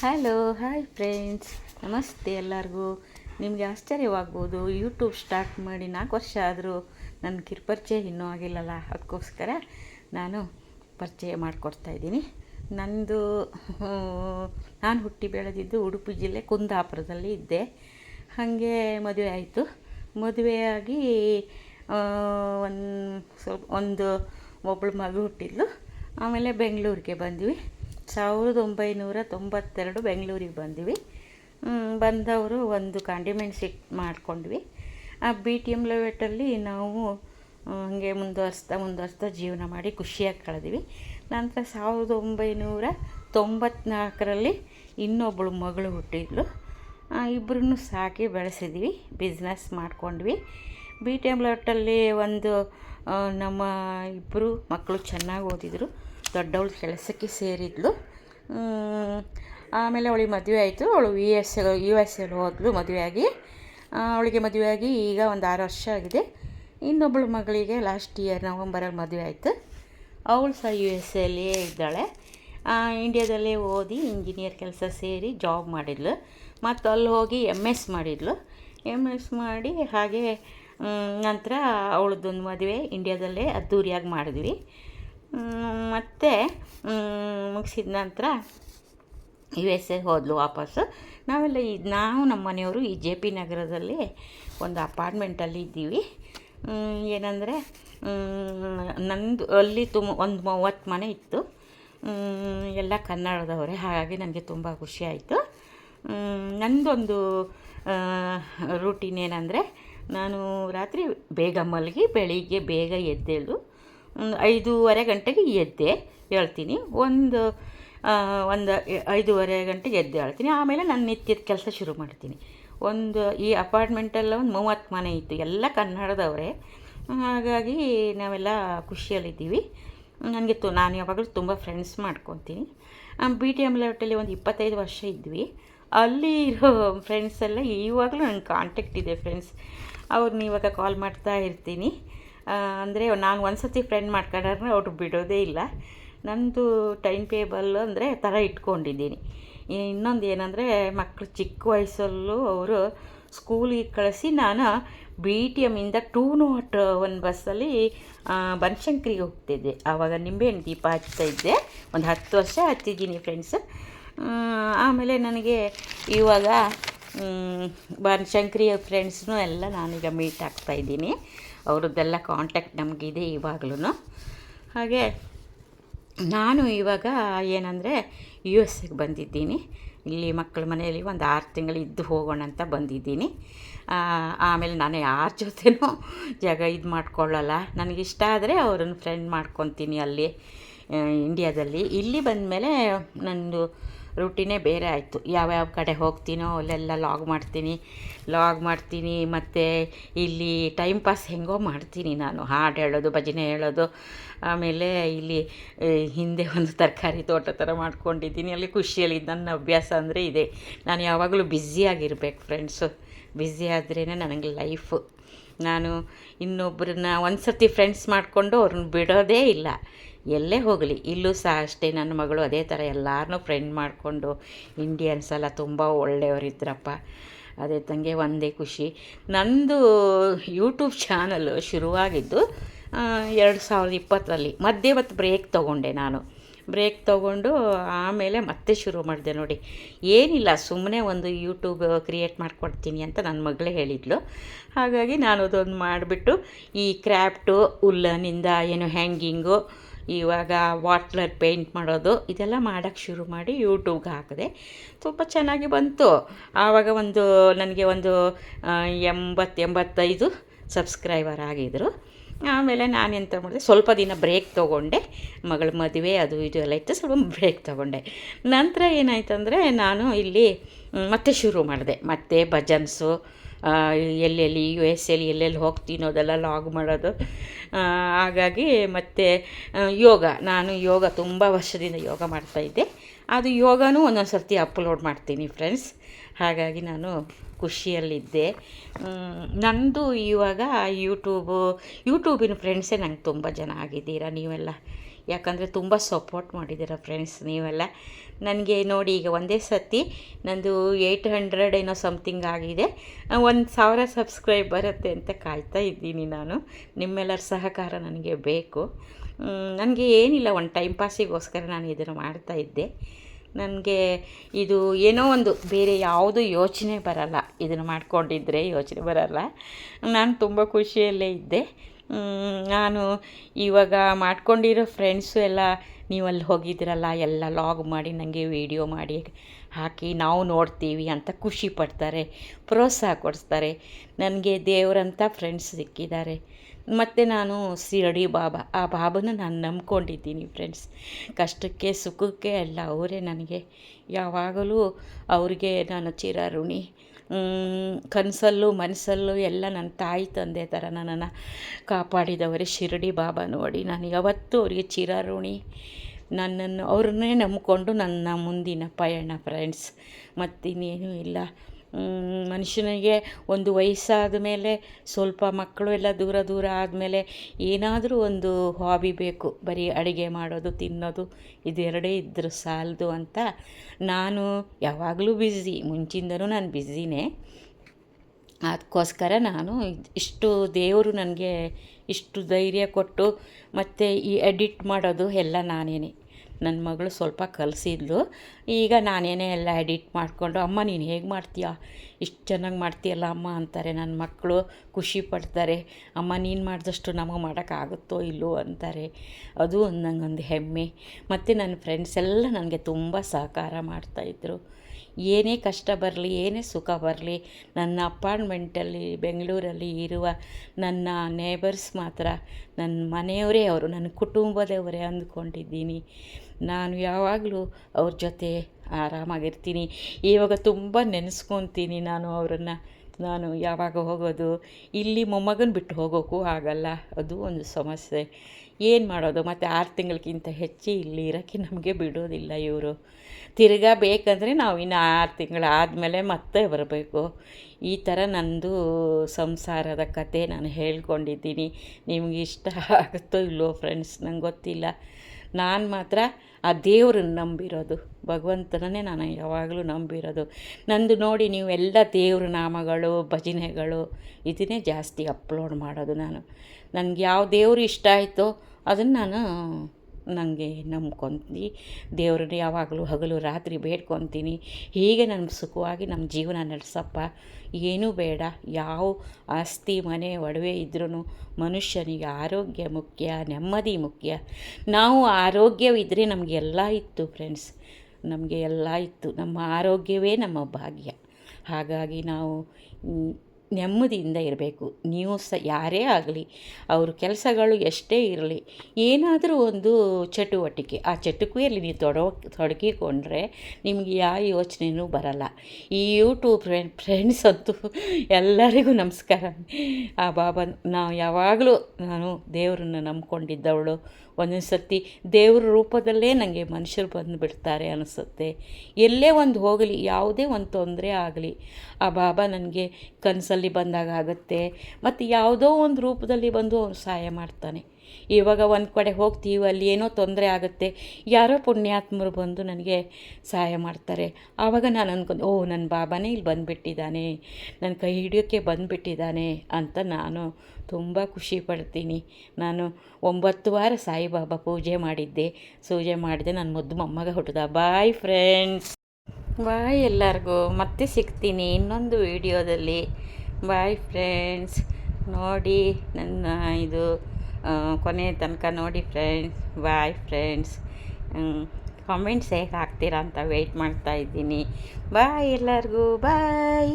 Hello hi friends ನಮಸ್ತೆ ಎಲ್ಲರಿಗೂ. ನಿಮಗೆ ಆಶ್ಚರ್ಯವಾಗ್ಬೋದು. ಯೂಟ್ಯೂಬ್ ಸ್ಟಾರ್ಟ್ ಮಾಡಿ ನಾಲ್ಕು ವರ್ಷ ಆದರೂ ನನ್ನ ಕಿರುಪರಿಚಯ ಇನ್ನೂ ಆಗಿಲ್ಲಲ್ಲ. ಅದಕ್ಕೋಸ್ಕರ ನಾನು ಪರಿಚಯ ಮಾಡಿಕೊಡ್ತಾ ಇದ್ದೀನಿ. ನಂದು ನಾನು ಹುಟ್ಟಿ ಬೆಳೆದಿದ್ದು ಉಡುಪಿ ಜಿಲ್ಲೆ ಕುಂದಾಪುರದಲ್ಲಿ ಇದ್ದೆ. ಹಾಗೆ ಮದುವೆ ಆಯಿತು. ಮದುವೆಯಾಗಿ ಒಂದು ಸ್ವಲ್ಪ, ಒಂದು ಒಬ್ಬಳು ಮಗು ಹುಟ್ಟಿದ್ಲು. ಆಮೇಲೆ ಬೆಂಗಳೂರಿಗೆ ಬಂದ್ವಿ. ಸಾವಿರದ ಒಂಬೈನೂರ ತೊಂಬತ್ತೆರಡು ಬೆಂಗಳೂರಿಗೆ ಬಂದ್ವಿ. ಬಂದವರು ಒಂದು ಕಾಂಡಿಮೆಂಟ್ ಸಿಟ್ ಮಾಡ್ಕೊಂಡ್ವಿ. ಆ ಬಿ ಟಿ ಎಂ ಲೆವೆಟಲ್ಲಿ ನಾವು ಹಾಗೆ ಮುಂದುವರ್ಸ್ತಾ ಮುಂದುವರ್ಸ್ತಾ ಜೀವನ ಮಾಡಿ ಖುಷಿಯಾಗಿ ಕಳೆದ್ವಿ. ನಂತರ ಸಾವಿರದ ಒಂಬೈನೂರ ತೊಂಬತ್ನಾಲ್ಕರಲ್ಲಿ ಇನ್ನೊಬ್ಬಳು ಮಗಳು ಹುಟ್ಟಿದ್ಲು. ಇಬ್ಬರನ್ನು ಸಾಕಿ ಬೆಳೆಸಿದ್ವಿ ಬಿಸ್ನೆಸ್ ಮಾಡ್ಕೊಂಡ್ವಿ. ಬಿ ಟಿ ಎಂ ಲೆವೆಟಲ್ಲಿ ಒಂದು ನಮ್ಮ ಇಬ್ಬರು ಮಕ್ಕಳು ಚೆನ್ನಾಗಿ ಓದಿದರು. ದೊಡ್ಡವಳು ಕೆಲಸಕ್ಕೆ ಸೇರಿದ್ಲು. ಆಮೇಲೆ ಅವಳಿಗೆ ಮದುವೆ ಆಯಿತು. ಅವಳು V S U S L ಹೋದ್ಲು ಮದುವೆಯಾಗಿ. ಅವಳಿಗೆ ಮದುವೆಯಾಗಿ ಈಗ ಒಂದು ಆರು ವರ್ಷ ಆಗಿದೆ. ಇನ್ನೊಬ್ಬಳು ಮಗಳಿಗೆ ಲಾಸ್ಟ್ ಇಯರ್ ನವಂಬರಲ್ಲಿ ಮದುವೆ ಆಯಿತು. ಅವಳು ಸಹ ಯು ಎಸ್ ಎಲ್ಲಿಯೇ ಇದ್ದಾಳೆ. ಇಂಡಿಯಾದಲ್ಲೇ ಓದಿ ಇಂಜಿನಿಯರ್ ಕೆಲಸ ಸೇರಿ ಜಾಬ್ ಮಾಡಿದ್ಲು. ಮತ್ತು ಅಲ್ಲಿ ಹೋಗಿ ಎಂ ಎಸ್ ಮಾಡಿದ್ಲು. ಎಂ ಎಸ್ ಮಾಡಿ ಹಾಗೆ ನಂತರ ಅವಳದ್ದೊಂದು ಮದುವೆ ಇಂಡಿಯಾದಲ್ಲೇ ಅದ್ದೂರಿಯಾಗಿ ಮಾಡಿದ್ವಿ. ಮತ್ತು ಮುಗಿಸಿದ ನಂತರ ಯು ಎಸ್ ಎ ಹೋದ್ಲು ವಾಪಸ್ಸು. ನಾವೆಲ್ಲ ಈ, ನಾವು ನಮ್ಮ ಮನೆಯವರು ಈ ಜೆ ಪಿ ನಗರದಲ್ಲಿ ಒಂದು ಅಪಾರ್ಟ್ಮೆಂಟಲ್ಲಿ ಇದ್ದೀವಿ. ಏನಂದರೆ ನಂದು ಅಲ್ಲಿ ತುಂಬ, ಒಂದು ಮೂವತ್ತು ಮನೆ ಇತ್ತು. ಎಲ್ಲ ಕನ್ನಡದವರೇ, ಹಾಗಾಗಿ ನನಗೆ ತುಂಬ ಖುಷಿಯಾಯಿತು ನಂದೊಂದು ರೂಟೀನ್ ಏನಂದರೆ, ನಾನು ರಾತ್ರಿ ಬೇಗ ಮಲಗಿ ಬೆಳಿಗ್ಗೆ ಬೇಗ ಎದ್ದೇಳು. ಐದೂವರೆ ಗಂಟೆಗೆ ಎದ್ದೆ, ಹೇಳ್ತೀನಿ. ಒಂದು ಒಂದು ಐದೂವರೆ ಗಂಟೆಗೆ ಎದ್ದು, ಹೇಳ್ತೀನಿ. ಆಮೇಲೆ ನಾನು ನಿತ್ಯದ ಕೆಲಸ ಶುರು ಮಾಡ್ತೀನಿ. ಒಂದು ಈ ಅಪಾರ್ಟ್ಮೆಂಟಲ್ಲ ಒಂದು ಮೂವತ್ತು ಮನೆ ಇತ್ತು, ಎಲ್ಲ ಕನ್ನಡದವರೇ. ಹಾಗಾಗಿ ನಾವೆಲ್ಲ ಖುಷಿಯಲ್ಲಿದ್ದೀವಿ. ನನಗೆ ತು, ನಾನು ಯಾವಾಗಲೂ ತುಂಬ ಫ್ರೆಂಡ್ಸ್ ಮಾಡ್ಕೊತೀನಿ. ಬಿ ಟಿ ಎಂ ಲೆವೆಟಲ್ಲಿ ಒಂದು ಇಪ್ಪತ್ತೈದು ವರ್ಷ ಇದ್ವಿ. ಅಲ್ಲಿ ಇರೋ ಫ್ರೆಂಡ್ಸ್ ಎಲ್ಲ ಇವಾಗಲೂ ನನಗೆ ಕಾಂಟ್ಯಾಕ್ಟ್ ಇದೆ ಫ್ರೆಂಡ್ಸ್ ಅವ್ರನ್ನ ಇವಾಗ ಕಾಲ್ ಮಾಡ್ತಾ ಇರ್ತೀನಿ. ಅಂದರೆ ನಾನು ಒಂದು ಸತಿ ಫ್ರೆಂಡ್ ಮಾಡ್ಕೊಂಡ್ರೆ ಅವ್ರು ಬಿಡೋದೇ ಇಲ್ಲ. ನಂದು ಟೈಮ್ ಟೇಬಲ್ ಅಂದರೆ ಥರ ಇಟ್ಕೊಂಡಿದ್ದೀನಿ. ಇನ್ನೊಂದು ಏನಂದರೆ ಮಕ್ಕಳು ಚಿಕ್ಕ ವಯಸ್ಸಲ್ಲೂ ಅವರು ಸ್ಕೂಲಿಗೆ ಕಳಿಸಿ ನಾನು ಬಿ ಟಿ ಎಮ್ಮಿಂದ ಟೂ ನಾಟ್ ಒಂದು ಬಸ್ಸಲ್ಲಿ ಬನಶಂಕರಿಗೆ ಹೋಗ್ತಿದ್ದೆ. ಆವಾಗ ನಿಂಬೆಹಣ್ಣು ದೀಪ ಹಚ್ತಾ ಇದ್ದೆ. ಒಂದು ಹತ್ತು ವರ್ಷ ಹಚ್ಚಿದ್ದೀನಿ ಫ್ರೆಂಡ್ಸ್ ಆಮೇಲೆ ನನಗೆ ಇವಾಗ ಬನಶಂಕರಿ ಫ್ರೆಂಡ್ಸ್ನೂ ಎಲ್ಲ ನಾನೀಗ ಮೀಟ್ ಆಗ್ತಾಯಿದ್ದೀನಿ ಅವ್ರದ್ದೆಲ್ಲ ಕಾಂಟ್ಯಾಕ್ಟ್ ನಮಗಿದೆ ಇವಾಗಲೂ ಹಾಗೆ ನಾನು ಇವಾಗ ಏನಂದರೆ ಯು ಎಸ್ ಎಗೆ ಬಂದಿದ್ದೀನಿ. ಇಲ್ಲಿ ಮಕ್ಕಳ ಮನೆಯಲ್ಲಿ ಒಂದು ಆರು ತಿಂಗಳು ಇದ್ದು ಹೋಗೋಣ ಅಂತ ಬಂದಿದ್ದೀನಿ. ಆಮೇಲೆ ನಾನು ಯಾರ ಜೊತೆನೂ ಜಾಗ ಇದು ಮಾಡ್ಕೊಳ್ಳಲ್ಲ. ನನಗಿಷ್ಟ ಆದರೆ ಅವ್ರನ್ನ ಫ್ರೆಂಡ್ ಮಾಡ್ಕೊತೀನಿ ಅಲ್ಲಿ ಇಂಡಿಯಾದಲ್ಲಿ ಇಲ್ಲಿ ಬಂದಮೇಲೆ ನಂದು ರೂಟೀನೇ ಬೇರೆ ಆಯಿತು. ಯಾವ್ಯಾವ ಕಡೆ ಹೋಗ್ತೀನೋ ಅಲ್ಲೆಲ್ಲ ಲಾಗ್ ಮಾಡ್ತೀನಿ ಲಾಗ್ ಮಾಡ್ತೀನಿ, ಮತ್ತು ಇಲ್ಲಿ ಟೈಮ್ ಪಾಸ್ ಹೆಂಗೋ ಮಾಡ್ತೀನಿ ನಾನು. ಹಾಡು ಹೇಳೋದು, ಭಜನೆ ಹೇಳೋದು, ಆಮೇಲೆ ಇಲ್ಲಿ ಹಿಂದೆ ಒಂದು ತರಕಾರಿ ತೋಟ ಥರ ಮಾಡ್ಕೊಂಡಿದ್ದೀನಿ. ಅಲ್ಲಿ ಖುಷಿಯಲ್ಲಿ ನನ್ನ ಅಭ್ಯಾಸ ಅಂದರೆ ಇದೆ. ನಾನು ಯಾವಾಗಲೂ ಬ್ಯುಸಿಯಾಗಿರ್ಬೇಕು ಫ್ರೆಂಡ್ಸು ಬ್ಯುಸಿ ಆದ್ರೇ ನನಗೆ ಲೈಫು ನಾನು ಇನ್ನೊಬ್ಬರನ್ನ ಒಂದು ಸರ್ತಿ ಫ್ರೆಂಡ್ಸ್ ಮಾಡಿಕೊಂಡು ಅವ್ರನ್ನ ಬಿಡೋದೇ ಇಲ್ಲ. ಎಲ್ಲೇ ಹೋಗಲಿ, ಇಲ್ಲೂ ಸಹ ಅಷ್ಟೇ ನನ್ನ ಮಗಳು ಅದೇ ಥರ ಎಲ್ಲರನ್ನೂ ಫ್ರೆಂಡ್ ಮಾಡಿಕೊಂಡು ಇಂಡಿಯನ್ಸ್ ಎಲ್ಲ ತುಂಬ ಒಳ್ಳೆಯವರಿದ್ರಪ್ಪ ಅದೇ ತಂಗೆ ಒಂದೇ ಖುಷಿ. ನಂದು ಯೂಟ್ಯೂಬ್ ಚಾನಲ್ ಶುರುವಾಗಿದ್ದು ಎರಡು ಸಾವಿರದ ಇಪ್ಪತ್ತರಲ್ಲಿ ಮಧ್ಯೆ ಮತ್ತು ಬ್ರೇಕ್ ತೊಗೊಂಡೆ ನಾನು. ಬ್ರೇಕ್ ತೊಗೊಂಡು ಆಮೇಲೆ ಮತ್ತೆ ಶುರು ಮಾಡಿದೆ ನೋಡಿ. ಏನಿಲ್ಲ ಸುಮ್ಮನೆ ಒಂದು ಯೂಟ್ಯೂಬ್ ಕ್ರಿಯೇಟ್ ಮಾಡಿಕೊಡ್ತೀನಿ ಅಂತ ನನ್ನ ಮಗಳೇ ಹೇಳಿದ್ಲು. ಹಾಗಾಗಿ ನಾನು ಅದೊಂದು ಮಾಡಿಬಿಟ್ಟು ಈ ಕ್ರ್ಯಾಫ್ಟು ಉಲ್ಲನಿಂದ ಏನು ಹ್ಯಾಂಗಿಂಗು ಇವಾಗ ವಾಟ್ಲರ್ ಪೇಂಟ್ ಮಾಡೋದು, ಇದೆಲ್ಲ ಮಾಡೋಕ್ಕೆ ಶುರು ಮಾಡಿ ಯೂಟ್ಯೂಬ್ಗೆ ಹಾಕಿದೆ. ತುಂಬ ಚೆನ್ನಾಗಿ ಬಂತು. ಆವಾಗ ಒಂದು, ನನಗೆ ಒಂದು ಎಂಬತ್ತು ಎಂಬತ್ತೈದು ಸಬ್ಸ್ಕ್ರೈಬರ್ ಆಗಿದ್ದರು ಆಮೇಲೆ ನಾನು ಎಂತ ಮಾಡಿದೆ, ಸ್ವಲ್ಪ ದಿನ ಬ್ರೇಕ್ ತೊಗೊಂಡೆ. ಮಗಳ ಮದುವೆ, ಅದು ಇದು ಎಲ್ಲ ಇತ್ತು, ಸ್ವಲ್ಪ ಬ್ರೇಕ್ ತೊಗೊಂಡೆ. ನಂತರ ಏನಾಯ್ತಂದರೆ, ನಾನು ಇಲ್ಲಿ ಮತ್ತೆ ಶುರು ಮಾಡಿದೆ. ಮತ್ತೆ ಭಜನ್ಸು ಎಲ್ಲೆಲ್ಲಿ ಯು ಎಸ್ ಎಲ್ಲಿ ಎಲ್ಲೆಲ್ಲಿ ಹೋಗ್ತೀನೋ ಅದೆಲ್ಲ ಲಾಗ್ ಮಾಡೋದು. ಹಾಗಾಗಿ ಮತ್ತು ಯೋಗ, ನಾನು ಯೋಗ ತುಂಬ ವರ್ಷದಿಂದ ಯೋಗ ಮಾಡ್ತಾಯಿದ್ದೆ ಅದು ಯೋಗನೂ ಒಂದೊಂದು ಸರ್ತಿ ಅಪ್ಲೋಡ್ ಮಾಡ್ತೀನಿ ಫ್ರೆಂಡ್ಸ್ ಹಾಗಾಗಿ ನಾನು ಖುಷಿಯಲ್ಲಿದ್ದೆ. ನನ್ನದು ಇವಾಗ ಯೂಟ್ಯೂಬು ಯೂಟ್ಯೂಬಿನ ಫ್ರೆಂಡ್ಸೇ ನಂಗೆ ತುಂಬ ಜನ ಆಗಿದ್ದೀರಾ ನೀವೆಲ್ಲ? ಯಾಕಂದರೆ ತುಂಬ ಸಪೋರ್ಟ್ ಮಾಡಿದ್ದೀರ ಫ್ರೆಂಡ್ಸ್ ನೀವೆಲ್ಲ. ನನಗೆ ನೋಡಿ ಈಗ ಒಂದೇ ಸತಿ ನಂದು ಏಯ್ಟ್ ಹಂಡ್ರೆಡ್ ಏನೋ ಸಮಥಿಂಗ್ ಆಗಿದೆ. ಒಂದು ಸಾವಿರ ಸಬ್ಸ್ಕ್ರೈಬ್ ಬರುತ್ತೆ ಅಂತ ಕಾಯ್ತಾ ಇದ್ದೀನಿ ನಾನು. ನಿಮ್ಮೆಲ್ಲರ ಸಹಕಾರ ನನಗೆ ಬೇಕು. ನನಗೆ ಏನಿಲ್ಲ, ಒಂದು ಟೈಮ್ ಪಾಸಿಗೋಸ್ಕರ ನಾನು ಇದನ್ನು ಮಾಡ್ತಾಯಿದ್ದೆ ನನಗೆ ಇದು ಏನೋ ಒಂದು ಬೇರೆ ಯಾವುದು ಯೋಚನೆ ಬರಲ್ಲ. ಇದನ್ನು ಮಾಡಿಕೊಂಡಿದ್ರೆ ಯೋಚನೆ ಬರಲ್ಲ. ನಾನು ತುಂಬ ಖುಷಿಯಲ್ಲೇ ಇದ್ದೆ. ನಾನು ಇವಾಗ ಮಾಡ್ಕೊಂಡಿರೋ ಫ್ರೆಂಡ್ಸು ಎಲ್ಲ ನೀವು ಅಲ್ಲಿ ಹೋಗಿದ್ದೀರಲ್ಲ, ಎಲ್ಲ ಲಾಗ್ ಮಾಡಿ ನನಗೆ ವೀಡಿಯೋ ಮಾಡಿ ಹಾಕಿ ನಾವು ನೋಡ್ತೀವಿ ಅಂತ ಖುಷಿ ಪಡ್ತಾರೆ, ಪ್ರೋತ್ಸಾಹ ಕೊಡಿಸ್ತಾರೆ. ನನಗೆ ದೇವರಂಥ ಫ್ರೆಂಡ್ಸ್ ಸಿಕ್ಕಿದ್ದಾರೆ. ಮತ್ತು ನಾನು ಶಿರಡಿ ಬಾಬಾ, ಆ ಬಾಬನ ನಾನು ನಂಬ್ಕೊಂಡಿದ್ದೀನಿ ಫ್ರೆಂಡ್ಸ್ ಕಷ್ಟಕ್ಕೆ ಸುಖಕ್ಕೆ ಎಲ್ಲ ಅವರೇ ನನಗೆ. ಯಾವಾಗಲೂ ಅವ್ರಿಗೆ ನಾನು ಚಿರಋಣಿ ಕನಸಲ್ಲೂ, ಮನಸ್ಸಲ್ಲೂ ಎಲ್ಲ ನನ್ನ ತಾಯಿ ತಂದೆ ಥರ ನನ್ನನ್ನು ಕಾಪಾಡಿದವರೇ ಶಿರಡಿ ಬಾಬಾ ನೋಡಿ. ನಾನು ಯಾವತ್ತೂ ಅವರಿಗೆ ಚಿರಋಣಿ ನನ್ನನ್ನು ಅವ್ರನ್ನೇ ನಂಬಿಕೊಂಡು ನನ್ನ ಮುಂದಿನ ಪಯಣ ಫ್ರೆಂಡ್ಸ್ ಮತ್ತಿನ್ನೇನೂ ಇಲ್ಲ. ಮನುಷ್ಯನಿಗೆ ಒಂದು ವಯಸ್ಸಾದ ಮೇಲೆ ಸ್ವಲ್ಪ ಮಕ್ಕಳು ಎಲ್ಲ ದೂರ ದೂರ ಆದಮೇಲೆ ಏನಾದರೂ ಒಂದು ಹಾಬಿ ಬೇಕು, ಬರೀ ಅಡುಗೆ ಮಾಡೋದು, ತಿನ್ನೋದು, ಇದೆರಡೇ ಇದ್ದರೂ ಸಾಲದು ಅಂತ ನಾನು ಯಾವಾಗಲೂ ಬ್ಯುಸಿ ಮುಂಚಿಂದನೂ ನಾನು ಬ್ಯುಸಿನೇ ಅದಕ್ಕೋಸ್ಕರ ನಾನು ಇಷ್ಟು ದೇವರು ನನಗೆ ಇಷ್ಟು ಧೈರ್ಯ ಕೊಟ್ಟು ಮತ್ತು ಈ ಎಡಿಟ್ ಮಾಡೋದು ಎಲ್ಲ ನಾನೇನೆ. ನನ್ನ ಮಗಳು ಸ್ವಲ್ಪ ಕಲಿಸಿದ್ಲು. ಈಗ ನಾನೇನೇ ಎಲ್ಲ ಎಡಿಟ್ ಮಾಡಿಕೊಂಡು, ಅಮ್ಮ, ನೀನು ಹೇಗೆ ಮಾಡ್ತೀಯಾ? ಇಷ್ಟು ಚೆನ್ನಾಗಿ ಮಾಡ್ತೀಯಲ್ಲ ಅಮ್ಮ, ಅಂತಾರೆ. ನನ್ನ ಮಕ್ಕಳು ಖುಷಿ ಪಡ್ತಾರೆ. ಅಮ್ಮ, ನೀನು ಮಾಡಿದಷ್ಟು ನಮಗೆ ಮಾಡೋಕ್ಕಾಗುತ್ತೋ ಇಲ್ಲೋ ಅಂತಾರೆ. ಅದು ನನಗೊಂದು ಹೆಮ್ಮೆ. ಮತ್ತು ನನ್ನ ಫ್ರೆಂಡ್ಸ್ ಎಲ್ಲ ನನಗೆ ತುಂಬ ಸಹಕಾರ ಮಾಡ್ತಾಯಿದ್ರು ಏನೇ ಕಷ್ಟ ಬರಲಿ, ಏನೇ ಸುಖ ಬರಲಿ, ನನ್ನ ಅಪಾರ್ಟ್ಮೆಂಟಲ್ಲಿ, ಬೆಂಗಳೂರಲ್ಲಿ ಇರುವ ನನ್ನ ನೇಬರ್ಸ್ ಮಾತ್ರ, ನನ್ನ ಮನೆಯವರೇ ಅವರು, ನನ್ನ ಕುಟುಂಬದವರೇ ಅಂದ್ಕೊಂಡಿದ್ದೀನಿ. ನಾನು ಯಾವಾಗಲೂ ಅವ್ರ ಜೊತೆ ಆರಾಮಾಗಿರ್ತೀನಿ. ಇವಾಗ ತುಂಬ ನೆನೆಸ್ಕೊತೀನಿ ನಾನು ಅವರನ್ನು. ನಾನು ಯಾವಾಗ ಹೋಗೋದು, ಇಲ್ಲಿ ಮೊಮ್ಮಗನ ಬಿಟ್ಟು ಹೋಗೋಕ್ಕೂ ಆಗಲ್ಲ. ಅದು ಒಂದು ಸಮಸ್ಯೆ. ಏನು ಮಾಡೋದು? ಮತ್ತು ಆರು ತಿಂಗಳಿಗಿಂತ ಹೆಚ್ಚು ಇಲ್ಲಿ ಇರೋಕ್ಕೆ ನಮಗೆ ಬಿಡೋದಿಲ್ಲ ಇವರು. ತಿರ್ಗಾ ಬೇಕಂದರೆ ನಾವು ಇನ್ನು ಆರು ತಿಂಗಳು ಆದಮೇಲೆ ಮತ್ತೆ ಬರಬೇಕು. ಈ ಥರ ನಂದು ಸಂಸಾರದ ಕತೆ ನಾನು ಹೇಳ್ಕೊಂಡಿದ್ದೀನಿ. ನಿಮಗಿಷ್ಟ ಆಗುತ್ತೋ ಇಲ್ಲೋ ಫ್ರೆಂಡ್ಸ್ ನಂಗೆ ಗೊತ್ತಿಲ್ಲ. ನಾನು ಮಾತ್ರ ಆ ದೇವ್ರನ್ನ ನಂಬಿರೋದು. ಭಗವಂತನನ್ನೇ ನಾನು ಯಾವಾಗಲೂ ನಂಬಿರೋದು. ನಂದು ನೋಡಿ ನೀವು ಎಲ್ಲ ದೇವ್ರ ನಾಮಗಳು, ಭಜನೆಗಳು ಇದನ್ನೇ ಜಾಸ್ತಿ ಅಪ್ಲೋಡ್ ಮಾಡೋದು ನಾನು. ನನಗೆ ಯಾವ ದೇವರು ಇಷ್ಟ ಆಯಿತೋ ಅದನ್ನು ನಾನು ನನಗೆ ನಂಬ್ಕೊತೀನಿ. ದೇವ್ರನ್ನ ಯಾವಾಗಲೂ ಹಗಲು ರಾತ್ರಿ ಬೇಡ್ಕೊತೀನಿ. ಹೀಗೆ ನಾನು ಸುಖವಾಗಿ ನಮ್ಮ ಜೀವನ ನಡೆಸಪ್ಪ. ಏನೂ ಬೇಡ. ಯಾವ ಆಸ್ತಿ ಮನೆ ಒಡವೆ ಇದ್ರೂ ಮನುಷ್ಯನಿಗೆ ಆರೋಗ್ಯ ಮುಖ್ಯ, ನೆಮ್ಮದಿ ಮುಖ್ಯ. ನಾವು ಆರೋಗ್ಯವಿದ್ದರೆ ನಮಗೆಲ್ಲ ಇತ್ತು ಫ್ರೆಂಡ್ಸ್. ನಮಗೆ ಎಲ್ಲ ಇತ್ತು. ನಮ್ಮ ಆರೋಗ್ಯವೇ ನಮ್ಮ ಭಾಗ್ಯ. ಹಾಗಾಗಿ ನಾವು ನೆಮ್ಮದಿಯಿಂದ ಇರಬೇಕು. ನೀವು ಸಹ ಯಾರೇ ಆಗಲಿ, ಅವ್ರ ಕೆಲಸಗಳು ಎಷ್ಟೇ ಇರಲಿ, ಏನಾದರೂ ಒಂದು ಚಟುವಟಿಕೆ, ಆ ಚಟುವಟಿಕೆಯಲ್ಲಿ ನೀವು ತೊಡೋ, ತೊಡಗಿಕೊಂಡ್ರೆ ನಿಮಗೆ ಯಾವ ಯೋಚನೆಯೂ ಬರಲ್ಲ. ಈ ಯೂಟ್ಯೂಬ್ ಫ್ರೆಂಡ್ ಫ್ರೆಂಡ್ಸ್ ಅಂತೂ ಎಲ್ಲರಿಗೂ ನಮಸ್ಕಾರ. ಆ ಬಾಬಾ, ನಾವು ಯಾವಾಗಲೂ, ನಾನು ದೇವರನ್ನು ನಂಬ್ಕೊಂಡಿದ್ದವಳು ಒಂದೊಂದು ಸರ್ತಿ ದೇವ್ರ ರೂಪದಲ್ಲೇ ನನಗೆ ಮನುಷ್ಯರು ಬಂದು ಬಿಡ್ತಾರೆ ಅನಿಸುತ್ತೆ. ಎಲ್ಲೇ ಒಂದು ಹೋಗಲಿ, ಯಾವುದೇ ಒಂದು ತೊಂದರೆ ಆಗಲಿ, ಆ ಬಾಬಾ ನನಗೆ ಕನಸಲ್ಲಿ ಬಂದಾಗ ಆಗುತ್ತೆ. ಮತ್ತು ಯಾವುದೋ ಒಂದು ರೂಪದಲ್ಲಿ ಬಂದು ಅವನು ಸಹಾಯ ಮಾಡ್ತಾನೆ. ಇವಾಗ ಒಂದು ಕಡೆ ಹೋಗ್ತೀವಿ, ಅಲ್ಲಿ ಏನೋ ತೊಂದರೆ ಆಗುತ್ತೆ. ಯಾರೋ ಪುಣ್ಯಾತ್ಮರು ಬಂದು ನನಗೆ ಸಹಾಯ ಮಾಡ್ತಾರೆ. ಆವಾಗ ನಾನು ಅಂದ್ಕೊಂಡು ಓ ನನ್ನ ಬಾಬಾನೇ ಇಲ್ಲಿ ಬಂದುಬಿಟ್ಟಿದ್ದಾನೆ. ನನ್ನ ಕೈ ಹಿಡಿಯೋಕ್ಕೆ ಬಂದುಬಿಟ್ಟಿದ್ದಾನೆ ಅಂತ ನಾನು ತುಂಬ ಖುಷಿ ಪಡ್ತೀನಿ. ನಾನು ಒಂಬತ್ತು ವಾರ ಸಾಯಿಬಾಬಾ ಪೂಜೆ ಮಾಡಿದ್ದೆ. ಪೂಜೆ ಮಾಡಿದೆ ನನ್ನ ಮುದ್ದು ಮೊಮ್ಮಗ ಹುಟ್ಟಿದ. ಬಾಯ್ ಫ್ರೆಂಡ್ಸ್ ಬಾಯ್ ಎಲ್ಲರಿಗೂ. ಮತ್ತೆ ಸಿಗ್ತೀನಿ ಇನ್ನೊಂದು ವಿಡಿಯೋದಲ್ಲಿ. ಬಾಯ್ ಫ್ರೆಂಡ್ಸ್ ನೋಡಿ ನನ್ನ ಇದು ಕೊನೆ ತನಕ ನೋಡಿ ಫ್ರೆಂಡ್ಸ್ ಬಾಯ್ ಫ್ರೆಂಡ್ಸ್ ಕಾಮೆಂಟ್ಸ್ ಹೇಗೆ ಹಾಕ್ತೀರಾ ಅಂತ ವೆಯ್ಟ್ ಮಾಡ್ತಾ ಇದ್ದೀನಿ. ಬಾಯ್ ಎಲ್ಲರಿಗೂ ಬಾಯ್